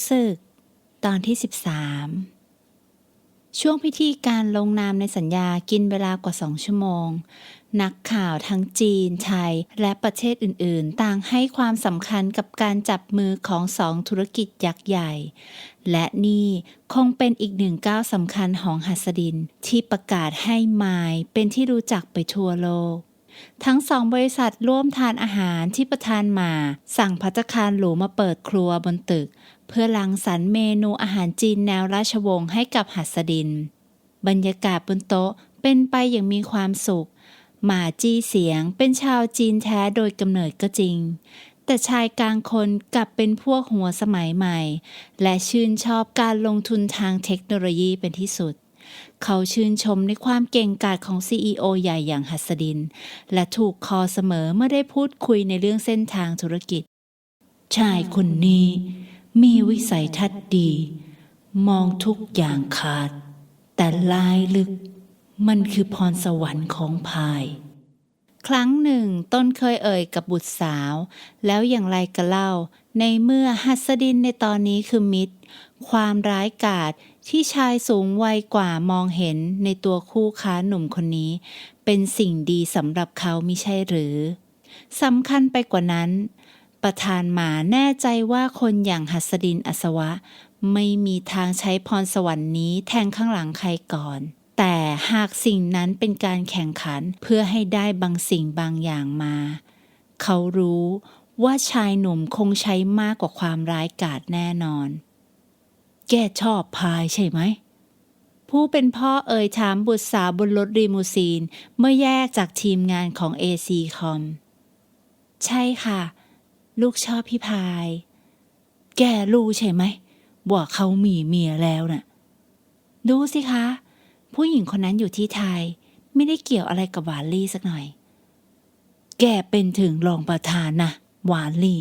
้สึก ตอนที่ 13 ช่วงพิธีการลงนามในสัญญากินเวลากว่าสองชั่วโมง นักข่าวทั้งจีนไทย และประเทศอื่น ๆ ต่างให้ความสำคัญกับการจับมือของสองธุรกิจยักษ์ใหญ่ และนี่คงเป็นอีกหนึ่งก้าวสำคัญของหัสดินที่ประกาศให้ไมายเป็นที่รู้จักไปทั่วโลกทั้งสองบริษัทร่วมทานอาหารที่ประธานมา สั่งพัตตาคารหรูมาเปิดครัวบนตึก เพื่อรังสรรเมนูอาหารจีนแนวราชวงศ์ให้กับหัสดิน บรรยากาศบนโต๊ะเป็นไปอย่างมีความสุข หมาจี้เสียงเป็นชาวจีนแท้โดยกำเนิดก็จริง แต่ชายกลางคนกลับเป็นพวกหัวสมัยใหม่ และชื่นชอบการลงทุนทางเทคโนโลยีเป็นที่สุด เขาชื่นชมในความเก่งกาจของ CEO ใหญ่อย่างหัสดิน และถูกคอเสมอเมื่อได้พูดคุยในเรื่องเส้นทางธุรกิจ ชายคนนี้ มีวิสัยทัศน์ดี มองทุกอย่างขาด แต่ลายลึก มันคือพรสวรรค์ของพาย ครั้งหนึ่งต้นเคยเอ่ยกับบุตรสาว แล้วอย่างไรก็เล่า ในเมื่อหัสดินในตอนนี้คือมิตร ความร้ายกาจที่ชายสูงวัยกว่ามองเห็นในตัวคู่ค้าหนุ่มคนนี้ เป็นสิ่งดีสำหรับเขามิใช่หรือสำคัญไปกว่านั้น ประธานหมาแน่ใจว่าคนอย่างหัสดินอัศวะ ไม่มีทางใช้พรสวรรค์นี้แทงข้างหลังใครก่อน แต่หากสิ่งนั้นเป็นการแข่งขันเพื่อให้ได้บางสิ่งบางอย่างมา เขารู้ว่าชายหนุ่มคงใช้มากกว่าความร้ายกาจแน่นอน แกชอบพายใช่ไหม ผู้เป็นพ่อเอ่ยถามบุตรสาวบนรถรีมูซีน เมื่อแยกจากทีมงานของ AC Com ใช่ค่ะ ลูกชอบพี่พาย แกรู้ใช่ไหมว่าเขามีเมียแล้วน่ะ ดูสิคะ ผู้หญิงคนนั้นอยู่ที่ไทย ไม่ได้เกี่ยวอะไรกับหวานลี่สักหน่อย แกเป็นถึงรองประธานนะหวานลี่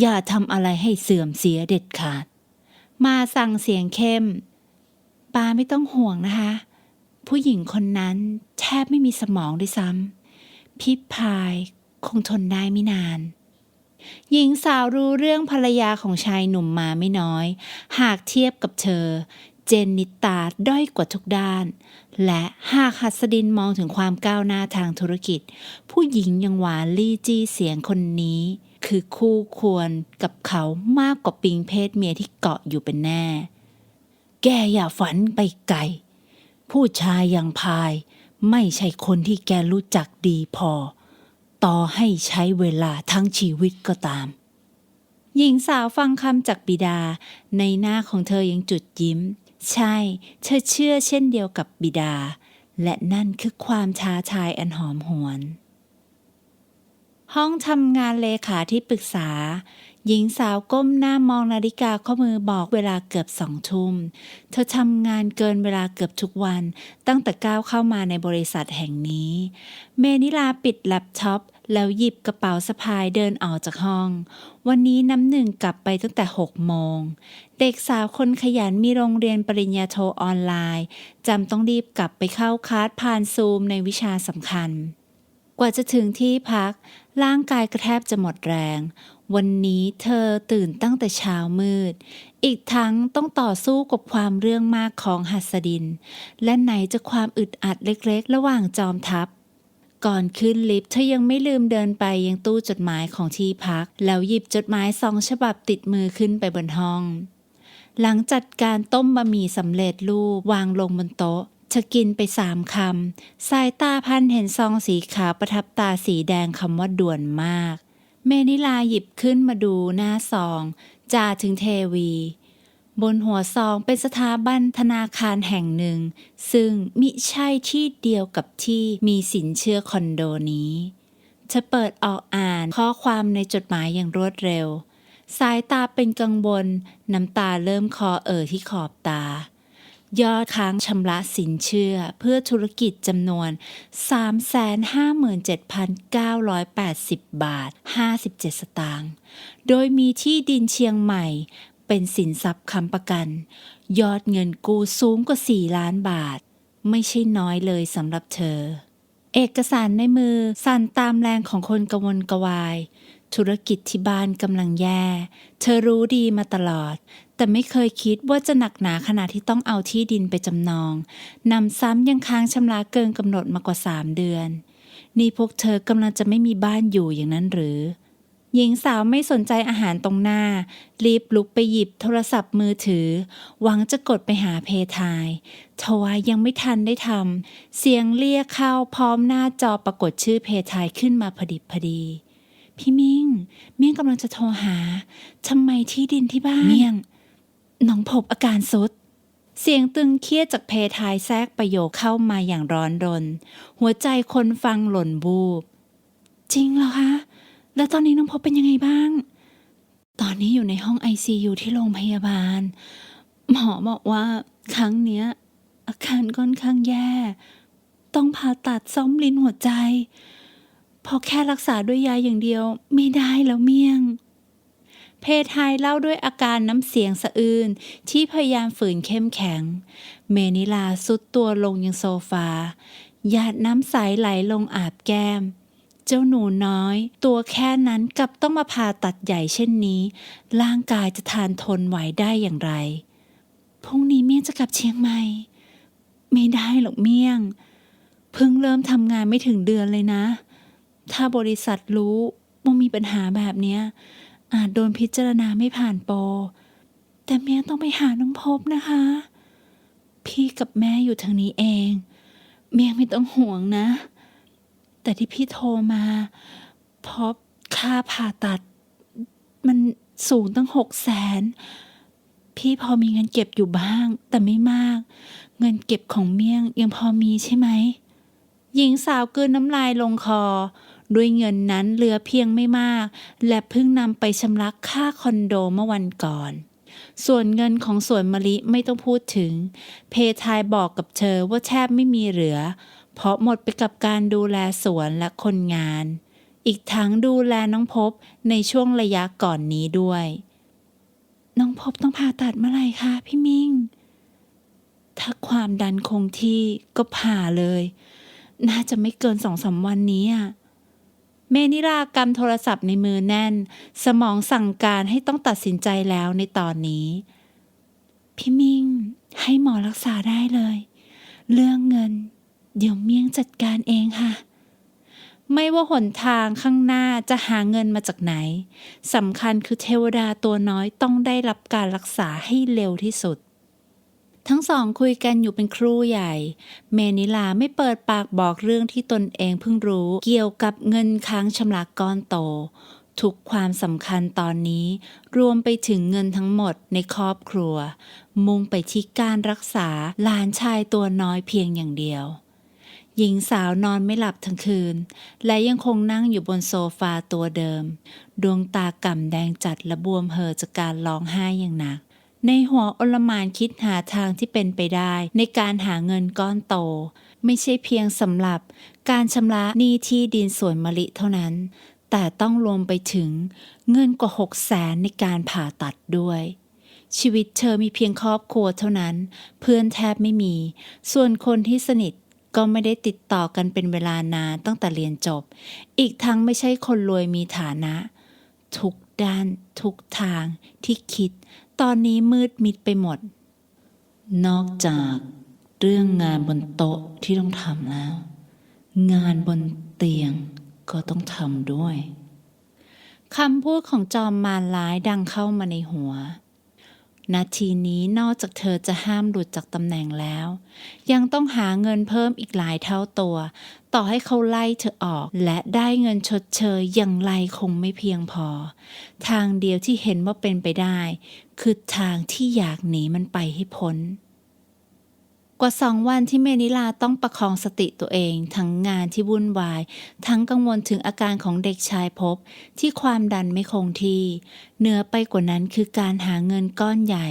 อย่าทำอะไรให้เสื่อมเสียเด็ดขาด มาสั่งเสียงเข้มปาไม่ต้องห่วงนะคะ ผู้หญิงคนนั้นแทบไม่มีสมองด้วยซ้ำพี่พายคงทนได้ไม่นาน หญิงสาวรู้เรื่องภรรยาของชายหนุ่มมาไม่น้อย หากเทียบกับเธอ เจนนิตาด้อยกว่าทุกด้าน และหากหัสดินมองถึงความก้าวหน้าทางธุรกิจ ผู้หญิงย่างหวานลี่จี้เสียงคนนี้ คือคู่ควรกับเขามากกว่าปิงเพศเมียที่เกาะอยู่เป็นแน่ แกอย่าฝันไปไกล ผู้ชายอย่างพาย ไม่ใช่คนที่แกรู้จักดีพอ ต่อให้ใช้เวลาทั้งชีวิตก็ตาม หญิงสาวฟังคำจากบิดา ในหน้าของเธอยังจุดยิ้ม ใช่ เธอเชื่อเช่นเดียวกับบิดา และนั่นคือความท้าทายอันหอมหวน ห้องทำงานเลขาที่ปรึกษา หญิงสาวก้มหน้ามองนาฬิกาข้อมือบอกเวลาเกือบสองทุ่ม เธอทำงานเกินเวลาเกือบทุกวัน ตั้งแต่ก้าวเข้ามาในบริษัทแห่งนี้ เมนิลาปิดแล็ปท็อปแล้วหยิบกระเป๋าสะพายเดินออกจากห้อง วันนี้น้ำหนึ่งกลับไปตั้งแต่หกโมง เด็กสาวคนขยันมีโรงเรียนปริญญาโทออนไลน์จำต้องรีบกลับไปเข้าคลาสผ่านซูมในวิชาสำคัญ กว่าจะถึงที่พัก ร่างกายกระแทบจะหมดแรง วันนี้เธอตื่นตั้งแต่เช้ามืด อีกทั้งต้องต่อสู้กับความเรื่องมากของหัสดิน และไหนจะความอึดอัดเล็กๆ ระหว่างจอมทัพ ก่อนขึ้นลิฟต์เธอยังไม่ลืมเดินไปยังตู้จดหมายของที่พัก แล้วหยิบจดหมายสองฉบับติดมือขึ้นไปบนห้อง หลังจัดการต้มบะหมี่สำเร็จรูปวางลงบนโต๊ะเธอกินไปสามคำ สายตาพันเห็นซองสีขาวประทับตาสีแดงคำว่าด่วนมาก เมนิลาหยิบขึ้นมาดูหน้าซองจ่าถึงเทวี บนหัวซองเป็นสถาบันธนาคารแห่งหนึ่ง ซึ่งมิใช่ที่เดียวกับที่มีสินเชื่อคอนโดนี้เธอเปิดออกอ่านข้อความในจดหมายอย่างรวดเร็ว สายตาเป็นกังวลน้ำตาเริ่มคอเอ่อที่ขอบตา ยอดค้างชำระสินเชื่อเพื่อธุรกิจจำนวน 357,980 บาท 57 สตางค์ โดยมีที่ดินเชียงใหม่เป็นสินทรัพย์ค้ำประกัน ยอดเงินกู้สูงกว่า 4 ล้านบาท ไม่ใช่น้อยเลยสำหรับเธอ เอกสารในมือสั่นตามแรงของคนกระวนกระวาย ธุรกิจที่บ้านกำลังแย่ เธอรู้ดีมาตลอด แต่ไม่เคยคิดว่าจะหนักหนาขนาดที่ต้องเอาที่ดินไปจำนองนำซ้ำยังค้างชำระเกินกำหนดมากว่าสามเดือน นี่พวกเธอกำลังจะไม่มีบ้านอยู่อย่างนั้นหรือ หญิงสาวไม่สนใจอาหารตรงหน้า รีบลุกไปหยิบโทรศัพท์มือถือ หวังจะกดไปหาเพทายทว่ายังไม่ทันได้ทำเสียงเรียกเข้าพร้อมหน้าจอปรากฏชื่อเพทายขึ้นมาพอดิบพอดี พี่มิ่ง เมี่ยงกำลังจะโทรหาทำไมที่ดินที่บ้าน เมี่ยง น้องพบอาการสุด เสียงตึงเครียดจากเพทายแทรกประโยคเข้ามาอย่างร้อนรน หัวใจคนฟังหล่นบูบ จริงเหรอคะ แล้วตอนนี้น้องพบเป็นยังไงบ้าง ตอนนี้อยู่ในห้อง ICU ที่โรงพยาบาล หมอบอกว่าครั้งเนี้ยอาการค่อนข้างแย่ ต้องผ่าตัดซ่อมลิ้นหัวใจ พอแค่รักษาด้วยยาอย่างเดียวไม่ได้แล้วเมี่ยง เพทายเล่าด้วยอาการน้ำเสียงสะอื้นที่พยายามฝืนเข้มแข็ง เมนิลาสุดตัวลงยังโซฟาหยาดน้ำใสไหลลงอาบแก้ม เจ้าหนูน้อย ตัวแค่นั้นกลับต้องมาผ่าตัดใหญ่เช่นนี้ ร่างกายจะทานทนไหวได้อย่างไรพรุ่งนี้เมี่ยงจะกลับเชียงใหม่ ไม่ได้หรอกเมี่ยง เพิ่งเริ่มทำงานไม่ถึงเดือนเลยนะ ถ้าบริษัทรู้ว่ามีปัญหาแบบเนี้ย อาจโดนพิจารณาไม่ผ่านโปรแต่เมียต้องไปหาน้องพบนะคะ พี่กับแม่อยู่ทางนี้เอง เมียไม่ต้องห่วงนะ แต่ที่พี่โทรมาเพราะค่าผ่าตัด มันสูงตั้งหกแสน พี่พอมีเงินเก็บอยู่บ้าง แต่ไม่มาก เงินเก็บของเมียงยังพอมีใช่ไหม หญิงสาวกลืนน้ำลายลงคอ ด้วยเงินนั้นเหลือเพียงไม่มาก และเพิ่งนำไปชำระค่าคอนโดเมื่อวันก่อน ส่วนเงินของสวนมะลิไม่ต้องพูดถึง เพทายบอกกับเธอว่าแทบไม่มีเหลือ เพราะหมดไปกับการดูแลสวนและคนงาน อีกทั้งดูแลน้องพบในช่วงระยะก่อนนี้ด้วย น้องพบต้องผ่าตัดเมื่อไหร่คะพี่มิ่ง ถ้าความดันคงที่ก็ผ่าเลย น่าจะไม่เกินสองสามวันนี้อะเมนิรากำโทรศัพท์ในมือแน่น สมองสั่งการให้ต้องตัดสินใจแล้วในตอนนี้ พี่มิ่ง ให้หมอรักษาได้เลย เรื่องเงิน เดี๋ยวเมี่ยงจัดการเองค่ะ ไม่ว่าหนทางข้างหน้าจะหาเงินมาจากไหนสำคัญคือเทวดาตัวน้อยต้องได้รับการรักษาให้เร็วที่สุด ทั้งสองคุยกันอยู่เป็นครู่ใหญ่ เมนิลาไม่เปิดปากบอกเรื่องที่ตนเองเพิ่งรู้เกี่ยวกับเงินค้างชำระก้อนโต ทุกความสำคัญตอนนี้ รวมไปถึงเงินทั้งหมดในครอบครัว มุ่งไปที่การรักษาหลานชายตัวน้อยเพียงอย่างเดียว หญิงสาวนอนไม่หลับทั้งคืน และยังคงนั่งอยู่บนโซฟาตัวเดิม ดวงตาก่ำแดงจัดและบวมเห่อจากการร้องไห้อย่างหนัก ในหัวอลมานคิดหาทางที่เป็นไปได้ ในการหาเงินก้อนโต ไม่ใช่เพียงสำหรับ การชำระหนี้ที่ดินสวนมะลิเท่านั้น แต่ต้องรวมไปถึงเงินกว่าหกแสนในการผ่าตัดด้วย ชีวิตเธอมีเพียงครอบครัวเท่านั้น เพื่อนแทบไม่มี ส่วนคนที่สนิทก็ไม่ได้ติดต่อกันเป็นเวลานานตั้งแต่เรียนจบ อีกทั้งไม่ใช่คนรวยมีฐานะ ทุกด้าน ทุกทางที่คิด ตอนนี้มืดมิดไปหมด นอกจากเรื่องงานบนโต๊ะที่ต้องทำแล้ว งานบนเตียงก็ต้องทำด้วยคำพูดของจอมมารร้ายดังเข้ามาในหัว นาทีนี้นอกจากเธอจะห้ามหลุดจากตำแหน่งแล้ว ยังต้องหาเงินเพิ่มอีกหลายเท่าตัว ต่อให้เขาไล่เธอออก และได้เงินชดเชยอย่างไรคงไม่เพียงพอ ทางเดียวที่เห็นว่าเป็นไปได้ คือทางที่อยากหนีมันไปให้พ้น กว่าสองวันที่เมนิลาต้องประคองสติตัวเอง ทั้งงานที่วุ่นวาย ทั้งกังวลถึงอาการของเด็กชายพบที่ความดันไม่คงที่ เหนือไปกว่านั้นคือการหาเงินก้อนใหญ่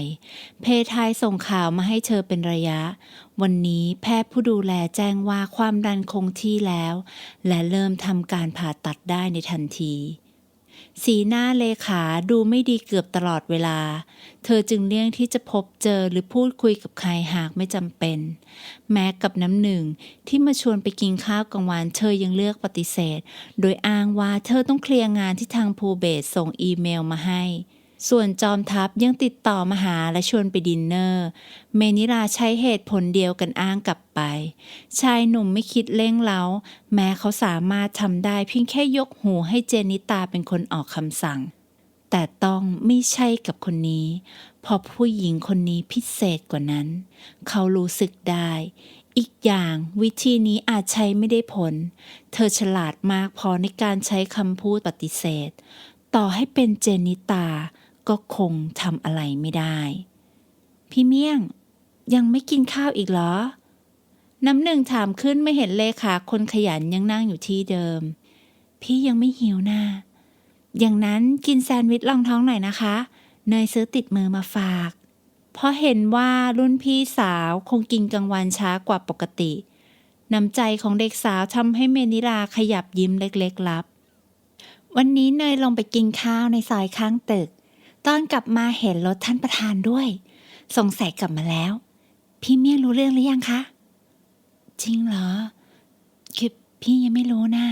เพทายส่งข่าวมาให้เธอเป็นระยะ วันนี้แพทย์ผู้ดูแลแจ้งว่าความดันคงที่แล้ว และเริ่มทำการผ่าตัดได้ในทันที สีหน้าเลขาดูไม่ดีเกือบตลอดเวลา เธอจึงเลี่ยงที่จะพบเจอหรือพูดคุยกับใครหากไม่จำเป็น แม้กับน้ำหนึ่งที่มาชวนไปกินข้าวกลางวันเธอยังเลือกปฏิเสธ โดยอ้างว่าเธอต้องเคลียร์งานที่ทางภูเบศส่งอีเมลมาให้ ส่วนจอมทัพยังติดต่อมาหาและชวนไปดินเนอร์ เมนิราใช้เหตุผลเดียวกันอ้างกลับไป ชายหนุ่มไม่คิดเล่งเล้า แม้เขาสามารถทำได้เพียงแค่ยกหูให้เจนิตาเป็นคนออกคำสั่ง แต่ต้องไม่ใช่กับคนนี้เพราะผู้หญิงคนนี้พิเศษกว่านั้น เขารู้สึกได้ อีกอย่างวิธีนี้อาจใช้ไม่ได้ผล เธอฉลาดมากพอในการใช้คำพูดปฏิเสธ ต่อให้เป็นเจนิตา ก็คงทำอะไรไม่ได้ พี่เมี่ยง ยังไม่กินข้าวอีกเหรอ น้ำหนึ่งถามขึ้นไม่เห็นเลขาคนขยันยังนั่งอยู่ที่เดิม พี่ยังไม่หิวนะอย่างนั้นกินแซนด์วิชรองท้องหน่อยนะคะ เนยซื้อติดมือมาฝาก เพราะเห็นว่ารุ่นพี่สาวคงกินกลางวันช้ากว่าปกติ น้ำใจของเด็กสาวทำให้เมนิลาขยับยิ้มเล็กๆรับ วันนี้เนยลงไปกินข้าวในซอยข้างตึก ตอนกลับมาเห็นรถท่านประธานด้วย สงสัยกลับมาแล้ว พี่เมียรู้เรื่องหรือยังคะ จริงเหรอคือพี่ยังไม่รู้นะ่ะ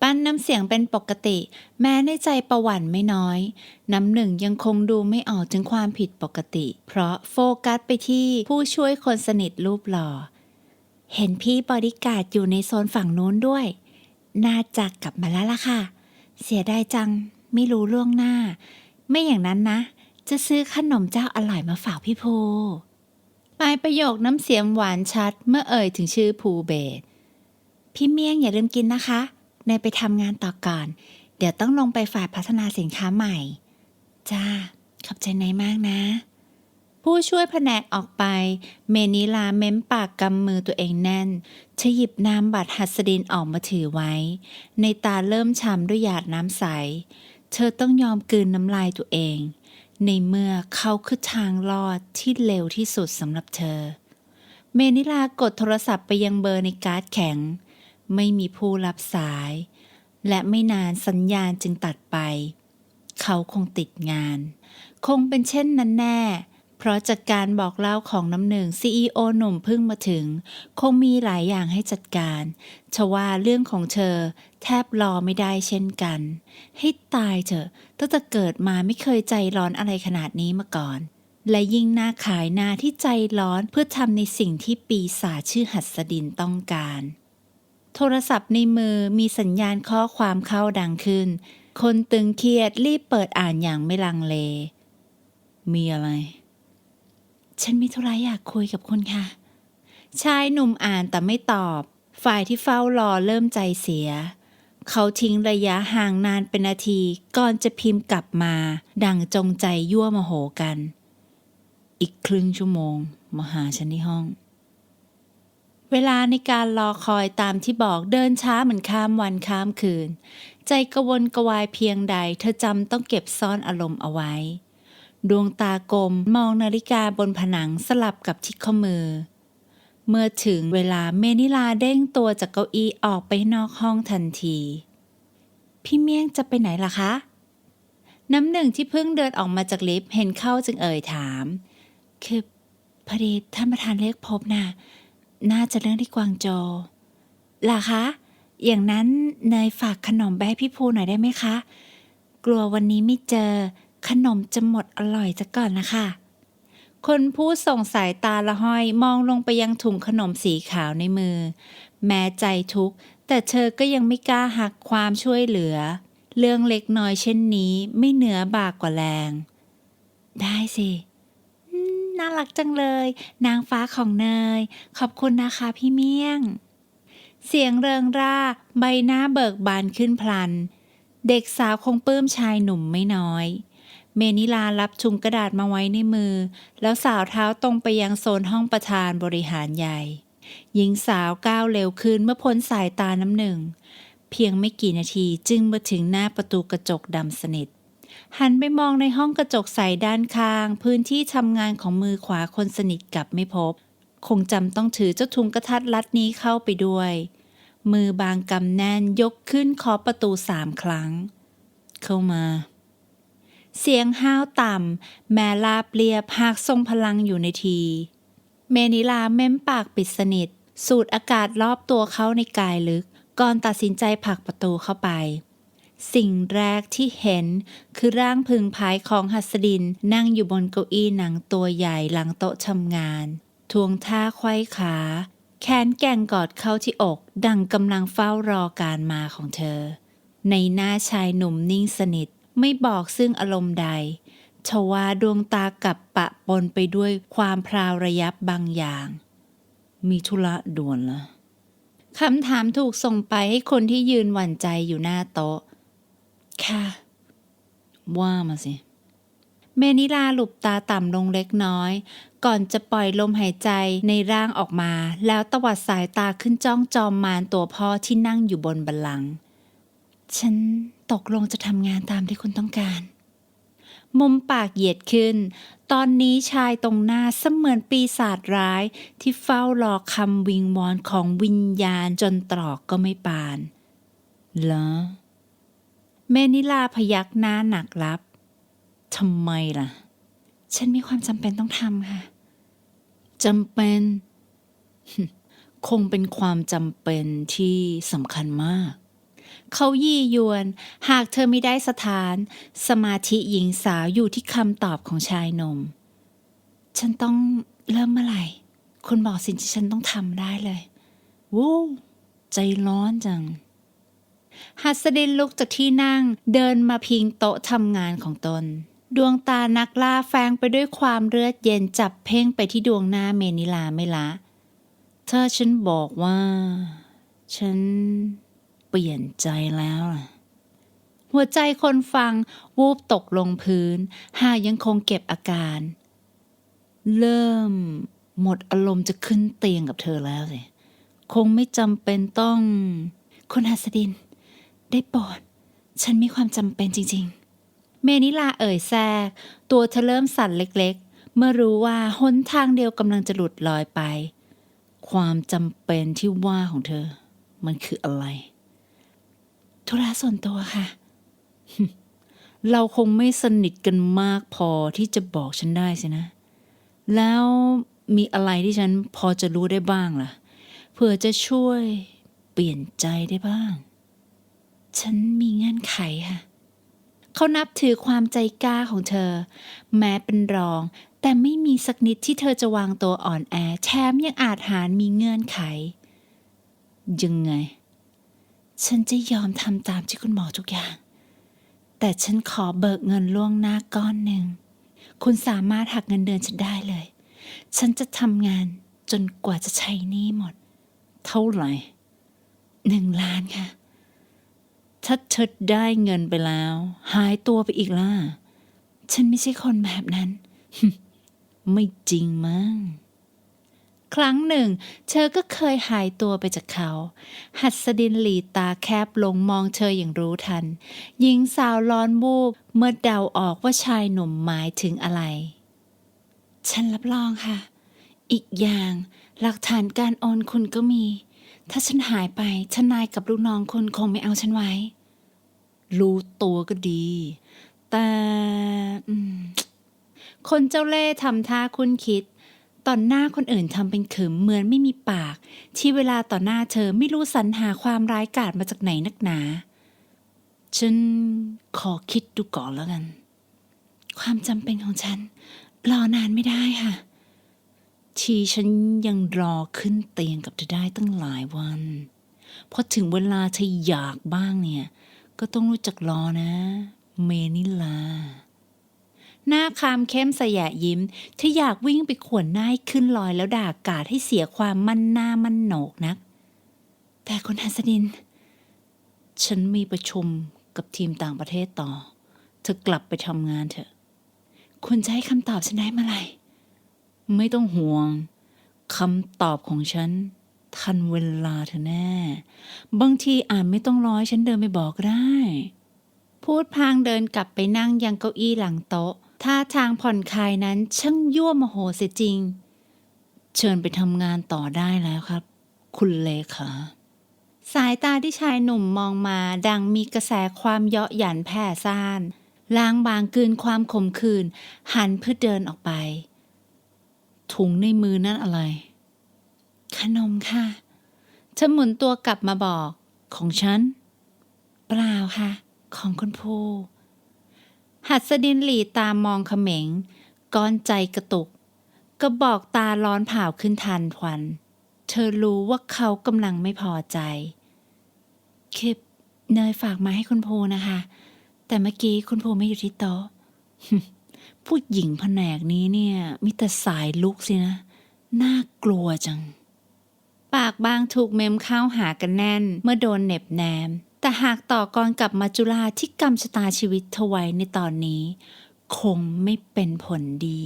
ปั้นน้ำเสียงเป็นปกติ แม้ในใจประหวั่นไม่น้อย น้ำหนึ่งยังคงดูไม่ออกถึงความผิดปกติ เพราะโฟกัสไปที่ผู้ช่วยคนสนิทรูปหล่อ เห็นพี่บริการดอยู่ในโซนฝั่งนู้นด้วย น่าจะกลับมาแล้วล่ะค่ะ เสียดายจัง ไม่รู้ล่วงหน้า ไม่อย่างนั้นนะ จะซื้อขนมเจ้าอร่อยมาฝากพี่ภูปลายประโยคน้ำเสียงหวานชัดเมื่อเอ่ยถึงชื่อภูเบศพี่เมี่ยงอย่าลืมกินนะคะเนยไปทำงานต่อก่อน เดี๋ยวต้องลงไปฝ่ายพัฒนาสินค้าใหม่ จ้า ขอบใจนายมากนะ ผู้ช่วยแผนกออกไป เมนิลาเม้มปากกำมือตัวเองแน่นเธอหยิบน้ำบัตรหัสดินออกมาถือไว้ ในตาเริ่มช้ำด้วยหยาดน้ำใส เธอต้องยอมกลืนน้ำลายตัวเอง ในเมื่อเขาคือทางรอดที่เร็วที่สุดสำหรับเธอ เมนิลากดโทรศัพท์ไปยังเบอร์ในการ์ดแข็ง ไม่มีผู้รับสาย และไม่นานสัญญาณจึงตัดไป เขาคงติดงาน คงเป็นเช่นนั้นแน่ เพราะจากการบอกเล่าของน้ำหนึ่ง CEO หนุ่มเพิ่งมาถึง คงมีหลายอย่างให้จัดการทว่าเรื่องของเธอ แทบรอไม่ได้เช่นกัน ให้ตายเถอะตั้งแต่เกิดมาไม่เคยใจร้อนอะไรขนาดนี้มาก่อน และยิ่งหน้าขายหน้าที่ใจร้อนเพื่อทำในสิ่งที่ปีศาจชื่อหัสดินต้องการ โทรศัพท์ในมือมีสัญญาณข้อความเข้าดังขึ้น คนตึงเครียดรีบเปิดอ่านอย่างไม่ลังเล มีอะไร ฉันมีธุระอยากคุยกับคุณค่ะ ชายหนุ่มอ่านแต่ไม่ตอบ ฝ่ายที่เฝ้ารอเริ่มใจเสีย เขาทิ้งระยะห่างนานเป็นนาทีก่อนจะพิมพ์กลับมา ดังจงใจยั่วโมโหกัน อีกครึ่งชั่วโมงมาหาฉันที่ห้อง เวลาในการรอคอยตามที่บอกเดินช้าเหมือนข้ามวันข้ามคืน ใจกระวนกระวายเพียงใด เธอจำต้องเก็บซ่อนอารมณ์เอาไว้ ดวงตากลมมองนาฬิกาบนผนังสลับกับที่ข้อมือ เมื่อถึงเวลาเมนิลาเด้งตัวจากเก้าอี้ออกไปนอกห้องทันที พี่เมี่ยงจะไปไหนล่ะคะ น้ำหนึ่งที่เพิ่งเดินออกมาจากลิฟต์เห็นเข้าจึงเอ่ยถาม คือพอดีท่านประธานเรียกพบนะ่ะ น่าจะเรื่องที่กวางโจล่ะคะ อย่างนั้นเนยฝากขนมไปให้พี่ภูหน่อยได้ไหมคะ กลัววันนี้ไม่เจอ ขนมจะหมดอร่อยจะก่อนนะคะ คนพูดส่งสายตาละห้อยมองลงไปยังถุงขนมสีขาวในมือ แม้ใจทุกข์ แต่เธอก็ยังไม่กล้าหักความช่วยเหลือ เรื่องเล็กน้อยเช่นนี้ไม่เหนือบากกว่าแรง ได้สิน่ารักจังเลย นางฟ้าของเนย ขอบคุณนะคะพี่เมี่ยง เสียงเริงร่า ใบหน้าเบิกบานขึ้นพลัน เด็กสาวคงปลื้มชายหนุ่มไม่น้อย เมนิลารับชุมกระดาษมาไว้ในมือ แล้วสาวเท้าตรงไปยังโซนห้องประธานบริหารใหญ่ หญิงสาวก้าวเร็วขึ้นเมื่อพ้นสายตาน้ำหนึ่ง เพียงไม่กี่นาทีจึงมาถึงหน้าประตูกระจกดำสนิท หันไปมองในห้องกระจกใสด้านข้าง พื้นที่ทำงานของมือขวาคนสนิทกลับไม่พบ คงจำต้องถือเจ้าถุงกระทัดรัดนี้เข้าไปด้วย มือบางกำแน่นยกขึ้นเคาะประตูสามครั้ง เข้ามา เสียงห้าวต่ำ แม้ลาบเรียบหากทรงพลังอยู่ในที เมนิลาเม้มปากปิดสนิท สูดอากาศรอบตัวเขาในกายลึก ก่อนตัดสินใจผลักประตูเข้าไป สิ่งแรกที่เห็นคือร่างพึงพายของหัสดินนั่งอยู่บนเก้าอี้หนังตัวใหญ่หลังโต๊ะทำงาน ทวงท่าไขว้ขา แขนแก่งกอดเข้าที่อก ดังกำลังเฝ้ารอการมาของเธอ ในหน้าชายหนุ่มนิ่งสนิท ไม่บอกซึ่งอารมณ์ใดทว่าดวงตากับปะปนไปด้วยความพราวระยับบางอย่าง มีธุระด่วนเหรอคำถามถูกส่งไปให้คนที่ยืนหวั่นใจอยู่หน้าโต๊ะ ค่ะ ว่ามาสิ เมนิลาหลุบตาต่ำลงเล็กน้อย ก่อนจะปล่อยลมหายใจในร่างออกมา แล้วตวัดสายตาขึ้นจ้องจอมมารตัวพ่อที่นั่งอยู่บนบัลลังก์ฉัน ตกลงจะทำงานตามที่คุณต้องการ มุมปากเหยียดขึ้น ตอนนี้ชายตรงหน้าเสมือนปีศาจร้าย ที่เฝ้ารอคำวิงวอนของวิญญาณจนตรอกก็ไม่ปานเหรอเมนิลาพยักหน้าหนักรับทำไมล่ะ ฉันมีความจำเป็นต้องทำค่ะจำเป็น คงเป็นความจำเป็นที่สำคัญมาก เขายี่ยวน หากเธอไม่ได้สถาน สมาธิหญิงสาวอยู่ที่คำตอบของชายหนมฉันต้องเริ่มเมื่อไหร่ คุณบอกสิ่งที่ฉันต้องทำได้เลยวู้ใจร้อนจังหัสดินลุกจากที่นั่งเดินมาพิงโต๊ะทำงานของตน ดวงตานักล่าแฝงไปด้วยความเลือดเย็นจับเพ่งไปที่ดวงหน้าเมนิลาไม่ละ เธอฉันบอกว่า ฉัน ปลี่ยนใจแล้ว หัวใจคนฟังวูบตกลงพื้นหายังคงเก็บอาการ เริ่มหมดอารมณ์จะขึ้นเตียงกับเธอแล้วสิคงไม่จำเป็นต้อง คุณหัสดิน ได้โปรดฉันมีความจำเป็นจริง ๆ เมนิลาเอ่ยแทรกตัวเธอเริ่มสั่นเล็กๆ เมื่อรู้ว่าหนทางเดียวกำลังจะหลุดลอยไป ความจำเป็นที่ว่าของเธอ มันคืออะไร ธุระส่วนตัวค่ะ เราคงไม่สนิทกันมากพอที่จะบอกฉันได้สินะ แล้วมีอะไรที่ฉันพอจะรู้ได้บ้างล่ะ เพื่อจะช่วยเปลี่ยนใจได้บ้าง ฉันมีเงื่อนไขค่ะ เขานับถือความใจกล้าของเธอ แม้เป็นรอง แต่ไม่มีสักนิดที่เธอจะวางตัวอ่อนแอ แถมยังอาจหารมีเงื่อนไข ยังไง ฉันจะยอมทำตามที่คุณหมอทุกอย่าง แต่ฉันขอเบิกเงินล่วงหน้าก้อนหนึ่ง คุณสามารถหักเงินเดือนฉันได้เลย ฉันจะทำงานจนกว่าจะใช้หนี้หมด เท่าไหร่หนึ่งล้านค่ะ ถ้าเธอได้เงินไปแล้ว หายตัวไปอีกล่ะ ฉันไม่ใช่คนแบบนั้น ไม่จริงมั้ง ครั้งหนึ่ง เธอก็เคยหายตัวไปจากเขา หัสดินหลีตาแคบลงมองเธออย่างรู้ทัน หญิงสาวร้อนวูบเมื่อเดาออกว่าชายหนุ่มหมายถึงอะไร ฉันรับรองค่ะ อีกอย่างหลักฐานการโอนคุณก็มี ถ้าฉันหายไปทนายกับลูกน้องคุณคงไม่เอาฉันไว้ รู้ตัวก็ดี แต่คนเจ้าเล่ห์ทำท่าคุ้นคิด ตอนหน้าคนอื่นทำเป็นขึมเหมือนไม่มีปาก ที่เวลาต่อหน้าเธอไม่รู้สรรหาความร้ายกาจมาจากไหนนักหนา ฉันขอคิดดูก่อนแล้วกัน ความจำเป็นของฉัน รอนานไม่ได้ค่ะ ที่ฉันยังรอขึ้นเตียงกับเธอได้ตั้งหลายวันพอถึงเวลาเธออยากบ้างเนี่ย ก็ต้องรู้จักรอนะ เมนิลา หน้าคามเข้มสยะยิ้มเธออยากวิ่งไปขวนหน้าให้ขึ้นลอยแล้วด่ากาดให้เสียความมั่นหน้ามั่นโหนกนัก แต่คุณฮัสดิน ฉันมีประชุมกับทีมต่างประเทศต่อ เธอกลับไปทำงานเถอะ คุณจะให้คำตอบฉันได้เมื่อไหร่ ไม่ต้องห่วงคำตอบของฉัน ทันเวลาเธอแน่ บางทีอาจไม่ต้องรอให้ฉันเดินไปบอกก็ได้ พูดพางเดินกลับไปนั่งยังเก้าอี้หลังโต๊ะ ท่าทางผ่อนคลายนั้นช่างยั่วโมโหเสียจริง เชิญไปทำงานต่อได้แล้วครับ คุณเลขาสายตาที่ชายหนุ่มมองมาดังมีกระแสความเยาะหยันแผ่ซ่านล้างบางกืนความขมขื่นหันเพื่อเดินออกไป ถุงในมือนั่นอะไร ขนมค่ะฉันหมุนตัวกลับมาบอกของฉัน เปล่าค่ะ ของคุณภู หัสดินหลีตามมองเขม็ง ก้อนใจกระตุกก็บอกตาร้อนเผาขึ้นทันทวัน เธอรู้ว่าเขากำลังไม่พอใจคิปเนยฝากมาให้คุณภูนะคะ แต่เมื่อกี้คุณภูไม่อยู่ที่โต๊ะผู้หญิงแผนกนี้เนี่ยมีแต่สายลุกสินะ น่ากลัวจัง ปากบางถูกเมมเข้าหากันแน่น เมื่อโดนเน็บแนม แต่หากต่อกรกับมัจจุราที่กำชะตาชีวิตเธอไว้ในตอนนี้ คงไม่เป็นผลดี